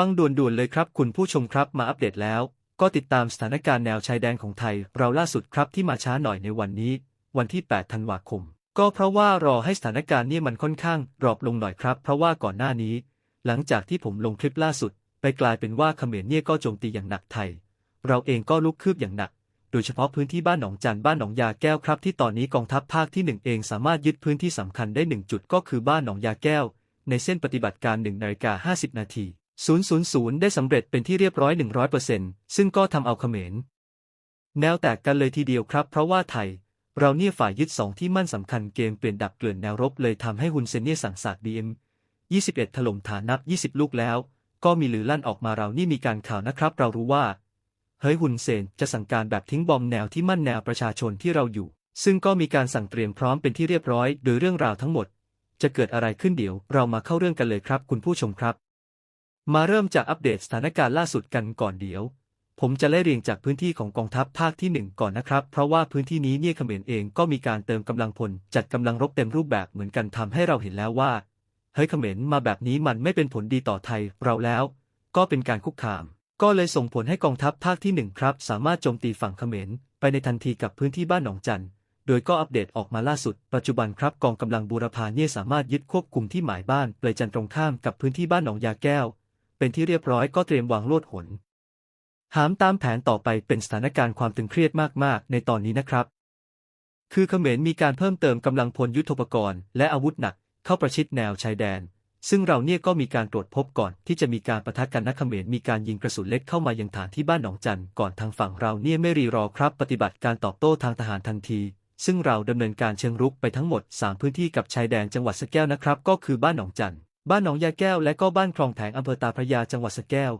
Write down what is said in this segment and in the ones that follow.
ฟังด่วนๆเลยครับคุณผู้ชมครับมาอัปเดตแล้ว ก็ติดตามสถานการณ์แนวชายแดนของไทย เราล่าสุดครับที่มาช้าหน่อยในวันนี้ วันที่ 8 ธันวาคม ก็เพราะว่ารอให้สถานการณ์นี่มันค่อนข้างดรอปลงหน่อยครับ เพราะว่าก่อนหน้านี้ หลังจากที่ผมลงคลิปล่าสุด ไปกลายเป็นว่าเขมรเนี่ยก็โจมตีอย่างหนักไทย เราเองก็ลุกคืบอย่างหนัก โดยเฉพาะพื้นที่บ้านหนองจันบ้านหนองยาแก้วครับ ที่ตอนนี้กองทัพภาคที่หนึ่งเองสามารถยึดพื้นที่สำคัญได้หนึ่งจุดก็คือบ้านหนองยาแก้ว ในเส้นปฏิบัติการ1นาฬิกา50 นาที 000 ได้สำเร็จเป็นที่เรียบร้อย 100%ซึ่งก็ทำเอาเขมร แนวแตกกันเลยทีเดียวครับ เพราะว่าไทย เราเนี่ยฝ่ายยึดสองที่มั่นสำคัญเกมเปลี่ยนดับเกลื่อนแนวรบเลยทำให้ฮุนเซนเนี่ยสั่งสาดบีเอ็ม21 ถล่มฐานนับ 20 ลูกแล้ว ก็มีหรือลั่นออกมาเรานี่มีการข่าวนะครับ เรารู้ว่า เฮ้ยฮุนเซนจะสั่งการแบบทิ้งบอมแนวที่มั่นแนวประชาชนที่เราอยู่ ซึ่งก็มีการสั่งเตรียมพร้อมเป็นที่เรียบร้อย โดยเรื่องราวทั้งหมด จะเกิดอะไรขึ้นเดี๋ยว เรามาเข้าเรื่องกันเลยครับ คุณผู้ชมครับ มาเริ่มจากอัปเดตสถานการณ์ล่าสุดกันก่อนเดี๋ยว ผมจะไล่เรียงจากพื้นที่ของกองทัพภาคที่หนึ่งก่อนนะครับ เพราะว่าพื้นที่นี้เนี่ยเขมรเองก็มีการเติมกำลังพล จัดกำลังรบเต็มรูปแบบเหมือนกันทำให้เราเห็นแล้วว่า เฮ้ยเขมรมาแบบนี้มันไม่เป็นผลดีต่อไทยเราแล้ว ก็เป็นการคุกคาม ก็เลยส่งผลให้กองทัพภาคที่หนึ่งครับ สามารถโจมตีฝั่งเขมรไปในทันทีกับพื้นที่บ้านหนองจันโดยก็อัปเดตออกมาล่าสุด ปัจจุบันครับกองกำลังบูรพาเนี่ยสามารถยึดควบคุมที่หมายบ้านเปลยจันตรงข้ามกับพื้นที่บ้านหนองยาแก้ว เป็นที่เรียบร้อยก็เตรียมวางโลดหนหามตามแผนต่อไปเป็นสถานการณ์ความตึงเครียดมาก ๆ ในตอนนี้นะครับ คือเขมรมีการเพิ่มเติมกำลังพลยุทโธปกรณ์และอาวุธหนักเข้าประชิดแนวชายแดน ซึ่งเราเนี่ยก็มีการตรวจพบก่อนที่จะมีการประทะกันนักเขมรมีการยิงกระสุนเล็กเข้ามายังฐานที่บ้านหนองจันก่อนทางฝั่งเราเนี่ยไม่รีรอครับ ปฏิบัติการตอบโต้ทางทหารทันที ซึ่งเราดำเนินการเชิงรุกไปทั้งหมด 3 พื้นที่กับชายแดนจังหวัดสแก้วนะครับ ก็คือบ้านหนองจัน บ้านหนองยาแก้วและก็บ้านคลองแผงอำเภอตาพระยาจังหวัดสแก้ว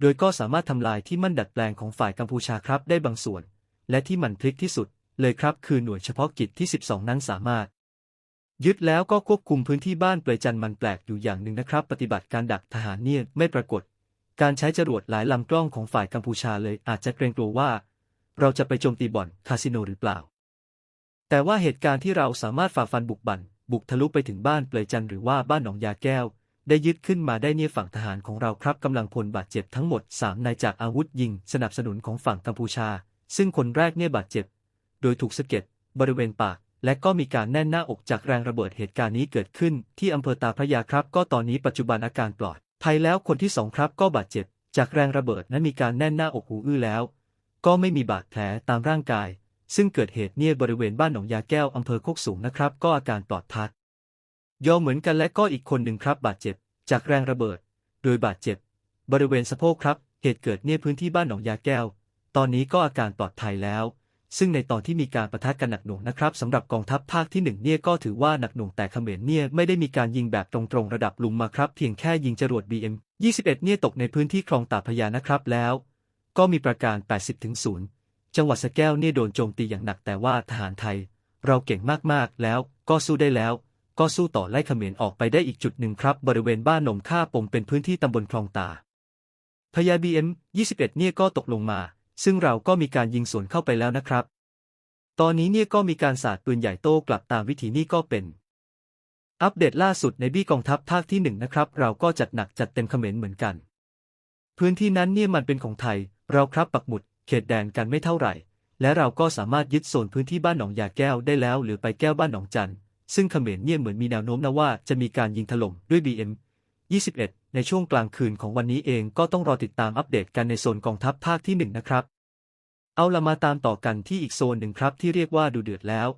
โดยก็สามารถทำลายที่มั่นดัดแปลงของฝ่ายกัมพูชาครับได้บางส่วน และที่มันพลิกที่สุด เลยครับคือหน่วยเฉพาะกิจที่ 12 นั้นสามารถ ยึดแล้วก็ควบคุมพื้นที่บ้านเปลยจันมันแปลกอยู่อย่างหนึ่งนะครับ ปฏิบัติการดักทหารเนี่ยไม่ปรากฏ การใช้จรวดหลายลำกล้องของฝ่ายกัมพูชาเลยอาจจะเกรงกลัวว่า เราจะไปโจมตีบ่อนคาสิโนหรือเปล่า แต่ว่าเหตุการณ์ที่เราสามารถฝ่าฟันบุกบั่น บุกทะลุไปถึงบ้านเปลยจันทร์หรือว่าบ้านหนองยาแก้ว ได้ยึดขึ้นมาได้เนี่ยฝั่งทหารของเราครับกำลังพลบาดเจ็บทั้งหมด 3 นายจากอาวุธยิง สนับสนุนของฝั่งกัมพูชา ซึ่งคนแรกเนี่ยบาดเจ็บ โดยถูกสะเก็ดบริเวณปาก และก็มีการแน่นหน้าอกจากแรงระเบิดเหตุการณ์นี้เกิดขึ้น ที่อำเภอตาพระยาครับ ก็ตอนนี้ปัจจุบันอาการปลอดภัยแล้วคนที่สองครับก็บาดเจ็บ จากแรงระเบิดนั้นมีการแน่นหน้าอกหูอื้อแล้ว ก็ไม่มีบาดแผลตามร่างกาย ซึ่งเกิดเหตุเนี่ยบริเวณบ้านหนองยาแก้วอำเภอโคกสูงนะครับ ก็อาการปลอดภัยยอมเหมือนกันและก็อีกคนหนึ่งครับบาดเจ็บ จากแรงระเบิด โดยบาดเจ็บ บริเวณสะโพกครับ เหตุเกิดเนี่ยพื้นที่บ้านหนองยาแก้ว ตอนนี้ก็อาการปลอดภัยแล้ว ซึ่งในตอนที่มีการประทะกันหนักหน่วงนะครับสำหรับกองทัพภาคที่หนึ่งเนี่ยก็ถือว่าหนักหน่วงแต่เขมรเนี่ยไม่ได้มีการยิงแบบตรงๆระดับลุมมาครับ เพียงแค่ยิงจรวด BM 21เนี่ยตกในพื้นที่คลองตาพยานะครับแล้ว ก็มีประการ 80ถึง0 จังหวัดสแก้วเนี่ยโดนโจมตีอย่างหนักแต่ว่าทหารไทย เราเก่งมากๆแล้วก็สู้ได้แล้ว ก็สู้ต่อไล่เขมรออกไปได้อีกจุดหนึ่งครับ บริเวณบ้านหนมค่าปมเป็นพื้นที่ตำบลคลองตาพญาบีเอ็ม21 เนี่ยก็ตกลงมา ซึ่งเราก็มีการยิงสวนเข้าไปแล้วนะครับ ตอนนี้เนี่ยก็มีการสาดปืนใหญ่โต้กลับตามวิธีนี่ก็เป็น อัปเดตล่าสุดในบี้กองทัพภาคที่หนึ่งนะครับ เราก็จัดหนักจัดเต็มเขมรเหมือนกัน พื้นที่นั้นเนี่ยมันเป็นของไทย เราครับปักหมุด เขตแดนกันไม่เท่าไหร่ และเราก็สามารถยึดโซนพื้นที่บ้านหนองยาแก้วได้แล้ว หรือไปแก้วบ้านหนองจันทร์ซึ่งเขมรเนี่ยเหมือนมีแนวโน้มนะว่าจะมีการยิงถล่มด้วย BM 21 ในช่วงกลางคืนของวันนี้เองก็ต้องรอติดตามอัปเดตกันในโซนกองทัพภาคที่ 1 นะครับ เอาละมาตามต่อกันที่อีกโซนหนึ่งครับที่เรียกว่าดูเดือดแล้ว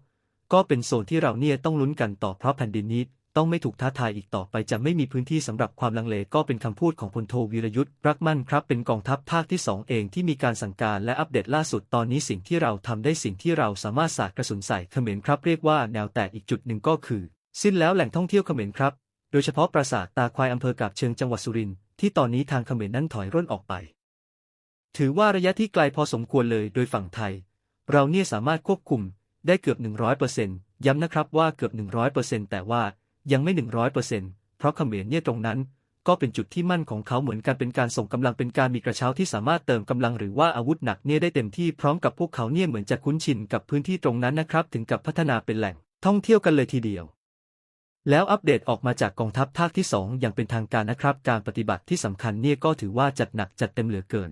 ก็เป็นโซนที่เราเนี่ยต้องลุ้นกันต่อเพราะแผ่นดินนี้ ต้องไม่ถูกท้าทายอีกต่อไปจะไม่มีพื้นที่สำหรับความลังเลก็เป็นคำพูดของพลโทวีรยุทธ์รักมั่นครับ เป็นกองทัพภาคที่ 2 เองที่มีการสั่งการและอัปเดตล่าสุดตอนนี้สิ่งที่เราทำได้สิ่งที่เราสามารถสาดกระสุนใส่เขมรครับ เรียกว่าแนวแตกอีกจุดหนึ่งก็คือ สิ้นแล้วแหล่งท่องเที่ยวเขมรครับ โดยเฉพาะปราสาทตาควายอำเภอกาบเชิงจังหวัดสุรินทร์ที่ตอนนี้ทางเขมรนั้นถอยร่นออกไป ถือว่าระยะที่ไกลพอสมควรเลยโดยฝั่งไทย เราเนี่ยสามารถควบคุมได้เกือบ100%ย้ำนะครับว่าเกือบ100%แต่ว่า ยังไม่100%เปอร์เซ็นต์เพราะเขมรเนี่ยตรงนั้น ก็เป็นจุดที่มั่นของเขาเหมือนกันเป็นการส่งกำลังเป็นการมีกระเช้าที่สามารถเติมกำลังหรือว่าอาวุธหนักเนี่ยได้เต็มที่พร้อมกับพวกเขาเนี่ยเหมือนจะคุ้นชินกับพื้นที่ตรงนั้นนะครับ ถึงกับพัฒนาเป็นแหล่งท่องเที่ยวกันเลยทีเดียวแล้วอัปเดตออกมาจากกองทัพภาคที่ 2 อย่างเป็นทางการนะครับ การปฏิบัติที่สำคัญเนี่ยก็ถือว่าจัดหนักจัดเต็มเหลือเกิน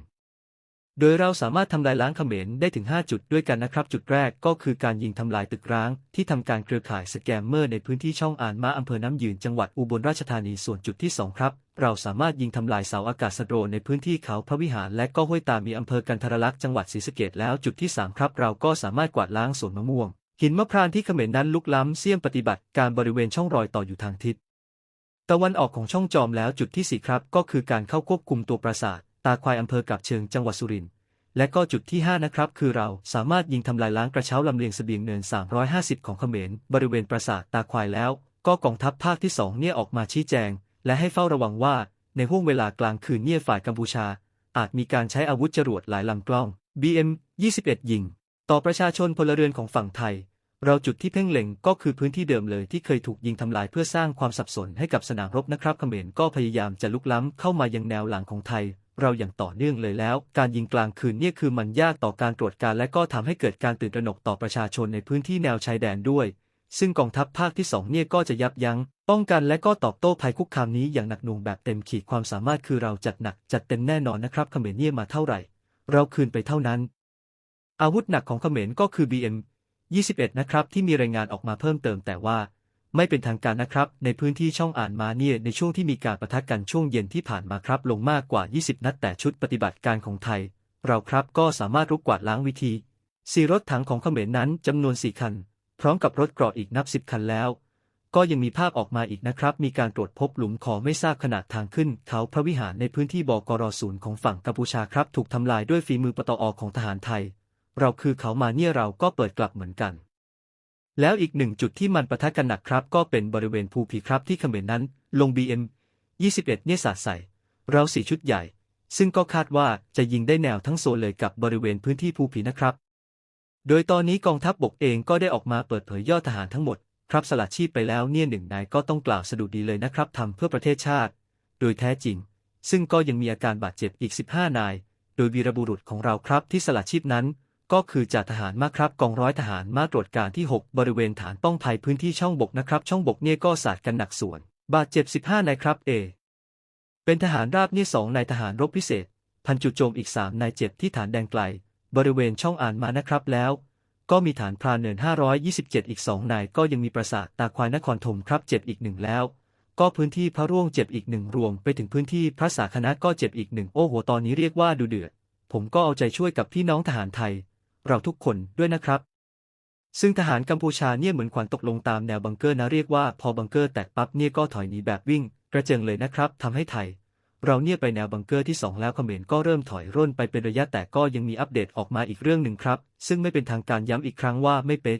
โดยเราสามารถทำลายล้างเขมรได้ถึง 5 จุดด้วยกันนะครับ จุดแรกก็คือการยิงทำลายตึกร้าง ที่ทำการเครือข่ายสแกมเมอร์ในพื้นที่ช่องอ่านมาอำเภอน้ำยืนจังหวัดอุบลราชธานีส่วนจุดที่ 2 ครับ เราสามารถยิงทำลายเสาอากาศโดรในพื้นที่เขาพระวิหาร และก็ห้วยตามีอำเภอกันทรลักษณ์จังหวัดศรีสะเกดแล้วจุดที่ 3 ครับ เราก็สามารถกวาดล้างสวนมะม่วง หินมะพร้าวที่เขมรนั้นลุกล้ำเสี่ยมปฏิบัติการบริเวณช่องรอยต่ออยู่ทางทิศตะวันออกของช่องจอมแล้วจุดที่4ครับก็คือการเข้าควบคุมตัวปราสาท ตาควายอำเภอกับเชิงจังหวัดสุรินทร์และก็จุดที่ 5 นะครับ คือเราสามารถยิงทำลายล้างกระเช้าลำเลียงเสบียงเนิน 350 ของเขมร บริเวณปราสาทตาควายแล้ว ก็กองทัพภาคที่ 2 เนี่ยออกมาชี้แจง และให้เฝ้าระวังว่า ในห้วงเวลากลางคืนเนี่ยฝ่ายกัมพูชา อาจมีการใช้อาวุธจรวดหลายลำกล้อง BM 21 ยิง ต่อประชาชนพลเรือนของฝั่งไทย เราจุดที่เพ่งเล็งก็คือพื้นที่เดิมเลยที่เคยถูกยิงทำลายเพื่อสร้างความสับสนให้กับสนามรบนะครับเขมรก็พยายามจะลุกล้ำเข้ามายังแนวหลังของไทย เราอย่างต่อเนื่องเลยแล้ว การยิงกลางคืนเนี่ยคือมันยากต่อการตรวจการและก็ทำให้เกิดการตื่นตระหนกต่อประชาชนในพื้นที่แนวชายแดนด้วย ซึ่งกองทัพภาคที่สองเนี่ยก็จะยับยั้ง ป้องกันและก็ตอบโต้ภัยคุกคามนี้อย่างหนักหน่วงแบบเต็มขีดความสามารถคือเราจัดหนักจัดเต็มแน่นอนนะครับเขมรเนี่ยมาเท่าไหร่ เราคืนไปเท่านั้น อาวุธหนักของเขมรก็คือ BM 21 นะครับที่มีรายงานออกมาเพิ่มเติมแต่ว่า ไม่เป็นทางการนะครับ ในพื้นที่ช่องอ่านมาเนี่ยในช่วงที่มีการประทะกันช่วงเย็นที่ผ่านมาครับ ลงมากกว่า 20 นัดแต่ชุดปฏิบัติการของไทย เราครับก็สามารถรุกกวาดล้างวิธีสี่รถถังของเขมรนั้นจำนวนสี่คัน พร้อมกับรถเกราะอีกนับสิบคันแล้ว ก็ยังมีภาพออกมาอีกนะครับ มีการตรวจพบหลุมของไม่ทราบขนาดทางขึ้น เขาพระวิหารในพื้นที่บกรศูนย์ของฝั่งกัมพูชาครับ ถูกทำลายด้วยฝีมือปตอของทหารไทย เราคือเขามาเนี่ยเราก็เปิดกลับเหมือนกัน แล้วอีกหนึ่งจุดที่มันประทะกันหนักครับก็เป็นบริเวณภูผีครับที่เขมรนั้น ลง BM 21 เนี่ยสาดใส่ เราสี่ชุดใหญ่ ซึ่งก็คาดว่าจะยิงได้แนวทั้งโซนเลยกับบริเวณพื้นที่ภูผีนะครับ โดยตอนนี้กองทัพบบกเองก็ได้ออกมาเปิดเผยยอดทหารทั้งหมด ครับสละชีพไปแล้วเนี่ยหนึ่งนายก็ต้องกล่าวสะดุดีเลยนะครับทำเพื่อประเทศชาติ โดยแท้จริง ซึ่งก็ยังมีอาการบาดเจ็บอีก 15 นาย โดยวีรบุรุษของเราครับที่สละชีพนั้น ก็คือจ่าทหารมาครับกองร้อยทหารมาตรวจการที่ 6 บริเวณฐานป้องภัยพื้นที่ช่องบกนะครับ ช่องบกเนี่ยก็สาดกันหนักส่วน บาดเจ็บ 15นายครับเอเป็นทหารราบเนี่ยสองนายทหารรบพิเศษ พันจุโจมอีก3นายเจ็บที่ฐานแดงไกล บริเวณช่องอ่านมานะครับแล้ว ก็มีฐานพรานเนิน 527 อีก2นายก็ยังมีปราสาทตาควายนครธมครับเจ็บอีกหนึ่งแล้ว ก็พื้นที่พระร่วงเจ็บอีกหนึ่งรวมไปถึงพื้นที่พระสาคณะก็เจ็บอีกหนึ่งโอ้โหตอนนี้เรียกว่าดูเดือดผมก็เอาใจช่วยกับพี่น้องทหารไทย เราทุกคนด้วยนะครับ ซึ่งทหารกัมพูชาเนี่ยเหมือนขวัญตกลงตามแนวบังเกอร์นะเรียกว่าพอบังเกอร์แตกปั๊บเนี่ยก็ถอยหนีแบบวิ่ง กระเจิงเลยนะครับทำให้ไทย เราเนี่ยไปแนวบังเกอร์ที่ 2 แล้วเขมรก็เริ่มถอยร่นไปเป็นระยะแต่ก็ยังมีอัปเดตออกมาอีกเรื่องหนึ่งครับ ซึ่งไม่เป็นทางการย้ำอีกครั้งว่าไม่เป็น